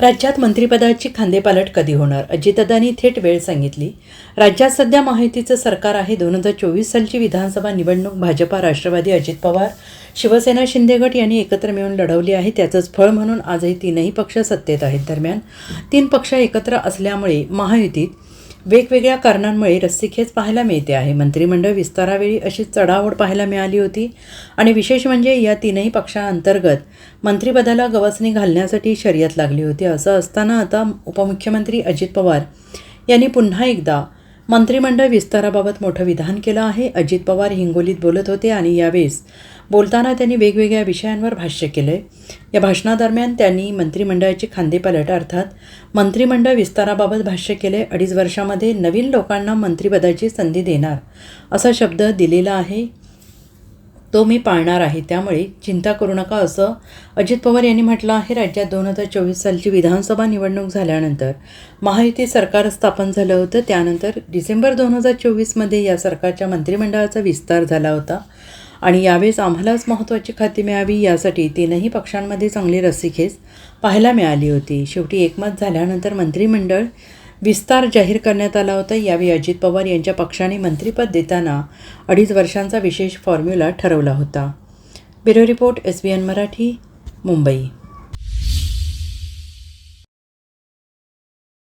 राज्यात मंत्रिपदाची खांदेपालट कधी होणार? अजितदादांनी थेट वेळ सांगितली. राज्यात सध्या महायुतीचं सरकार आहे. दोन हजार चोवीस सालची विधानसभा निवडणूक भाजपा राष्ट्रवादी अजित पवार शिवसेना शिंदे गट यांनी एकत्र मिळून लढवली आहे. त्याचंच फळ म्हणून आजही तीनही पक्ष सत्तेत आहेत. दरम्यान तीन पक्ष एकत्र असल्यामुळे महायुतीत वेगवेगळ्या कारणांमुळे रस्सीखेच पाहायला मिळते आहे. मंत्रिमंडळ विस्तारावेळी अशी चढाओढ पाहायला मिळाली होती. आणि विशेष म्हणजे या तीनही पक्षांतर्गत मंत्रिपदाला गवसणी घालण्यासाठी शर्यत लागली होती. असं असताना आता उपमुख्यमंत्री अजित पवार यांनी पुन्हा एकदा मंत्रिमंडळ विस्ताराबाबत मोठं विधान केलं आहे. अजित पवार हिंगोलीत बोलत होते आणि यावेळेस बोलताना त्यांनी वेगवेगळ्या विषयांवर भाष्य केलं आहे या भाषणादरम्यान त्यांनी मंत्रिमंडळाची खांदेपालट अर्थात मंत्रिमंडळ विस्ताराबाबत भाष्य केले अडीच वर्षामध्ये नवीन लोकांना मंत्रिपदाची संधी देणार असा शब्द दिलेला आहे. तो मी पाळणार आहे. त्यामुळे चिंता करू नका असं अजित पवार यांनी म्हटलं आहे. राज्यात दोन हजार चोवीस सालची विधानसभा निवडणूक झाल्यानंतर महायुती सरकार स्थापन झालं होतं. त्यानंतर डिसेंबर दोन हजार चोवीसमध्ये या सरकारच्या मंत्रिमंडळाचा विस्तार झाला होता. आणि यावेळेस आम्हालाच महत्त्वाची खाती मिळावी यासाठी तीनही पक्षांमध्ये चांगली रस्सीखेच पाहायला मिळाली होती. शेवटी एकमत झाल्यानंतर मंत्रिमंडळ विस्तार जाहीर करण्यात आला होता. यावेळी अजित पवार यांच्या पक्षाने मंत्रिपद देताना अडीच वर्षांचा विशेष फॉर्म्युला ठरवला होता. Bureau report S B N Marathi Mumbai.